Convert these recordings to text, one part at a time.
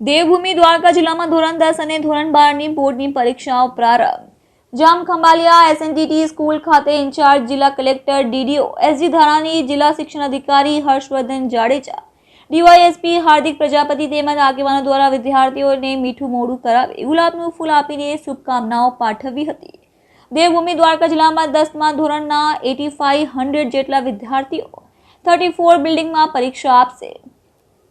દેવભૂમિ દ્વારકા જિલ્લામાં ધોરણ દસ અને ધોરણ બારની બોર્ડની પરીક્ષાઓ પ્રારંભ. જામ ખંભાલિયા એસએનટીટી સ્કૂલ ખાતે ઇન્ચાર્જ જિલ્લા કલેક્ટર ડીડીઓ એસજી ધારાની જિલ્લા શિક્ષણ અધિકારી હર્ષવર્ધન જાડેજા ડીવાયએસપી હાર્દિક પ્રજાપતિ તેમજ આગેવાનો દ્વારા વિદ્યાર્થીઓને મીઠું મોડું કરાવી, ગુલાબનું ફૂલ આપીને શુભકામનાઓ પાઠવી હતી. દેવભૂમિ દ્વારકા જિલ્લામાં દસમા ધોરણના એટી ફાઇવ હંડ્રેડ જેટલા વિદ્યાર્થીઓ થર્ટી ફોર બિલ્ડિંગમાં પરીક્ષા આપશે.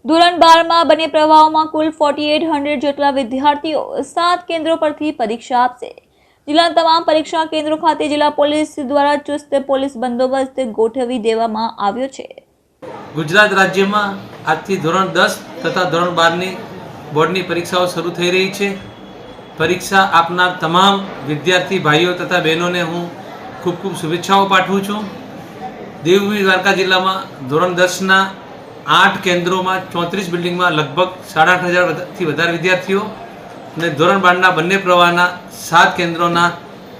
ધોરણ બારમાં બંને પ્રવાહોમાં કુલ ફોર્ટી એટ હંડ્રેડ જેટલા વિદ્યાર્થીઓ સાત કેન્દ્રો પરથી પરીક્ષા આપશે. જિલ્લાના તમામ પરીક્ષા કેન્દ્રો ખાતે જિલ્લા પોલીસ દ્વારા ચુસ્ત પોલીસ બંદોબસ્ત ગોઠવી દેવામાં આવ્યો છે. ગુજરાત રાજ્યમાં આજથી ધોરણ દસ તથા ધોરણ બારની બોર્ડની પરીક્ષાઓ શરૂ થઈ રહી છે. પરીક્ષા આપનાર તમામ વિદ્યાર્થી ભાઈઓ તથા બહેનોને હું ખૂબ ખૂબ શુભેચ્છાઓ પાઠવું છું. દેવભૂમિ દ્વારકા જિલ્લામાં ધોરણ દસના આઠ કેન્દ્રોમાં ચોત્રીસ બિલ્ડિંગમાં લગભગ સાડા આઠ હજારથી વધારે વિદ્યાર્થીઓ અને ધોરણ બારના બંને પ્રવાહના સાત કેન્દ્રોના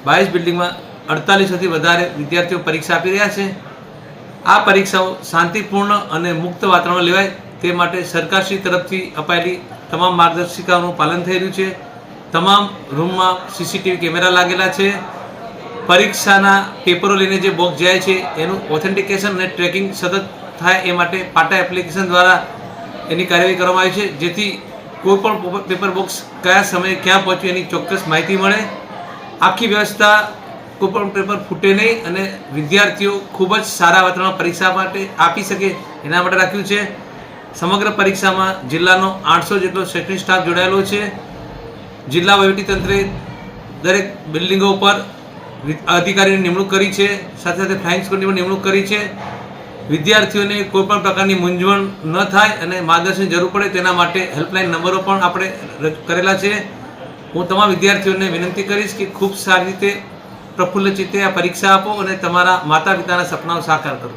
બાવીસ બિલ્ડિંગમાં અડતાલીસોથી વધારે વિદ્યાર્થીઓ પરીક્ષા આપી રહ્યા છે. આ પરીક્ષાઓ શાંતિપૂર્ણ અને મુક્ત વાતાવરણમાં લેવાય તે માટે સરકારશ્રી તરફથી અપાયેલી તમામ માર્ગદર્શિકાઓનું પાલન થઈ રહ્યું છે. તમામ રૂમમાં સીસીટીવી કેમેરા લાગેલા છે. પરીક્ષાના પેપરો લઈને જે બોક્સ જાય છે, એનું ઓથેન્ટિકેશન અને ટ્રેકિંગ સતત થાય એ માટે પાટા એપ્લિકેશન દ્વારા એની કાર્યવાહી કરવામાં આવી છે. જેથી કોઈ પણ પેપર બોક્સ કયા સમયે ક્યાં પહોંચ્યું એની ચોક્કસ માહિતી મળે. આખી વ્યવસ્થા કોઈ પણ પેપર ફૂટે નહીં અને વિદ્યાર્થીઓ ખૂબ જ સારા વાતાવરણમાં પરીક્ષા માટે આપી શકે એના માટે રાખ્યું છે. સમગ્ર પરીક્ષામાં જિલ્લાનો આઠસો જેટલો શૈક્ષણિક સ્ટાફ જોડાયેલો છે. જિલ્લા વહીવટીતંત્રે દરેક બિલ્ડિંગો ઉપર અધિકારીની નિમણૂક કરી છે. સાથે સાથે ફ્લાઇંગ સ્કૂલની પણ નિમણૂક કરી છે. વિદ્યાર્થીઓને કોઈ પણ પ્રકારની મૂંઝવણ ન થાય અને માર્ગદર્શન જરૂર પડે તેના માટે હેલ્પલાઇન નંબરો પણ આપણે કરેલા છે. હું તમામ વિદ્યાર્થીઓને વિનંતી કરીશ કે ખૂબ સારી રીતે પ્રફુલ્લ ચિત્તે આ પરીક્ષા આપો અને તમારા માતા પિતાના સપનાઓ સાકાર કરો.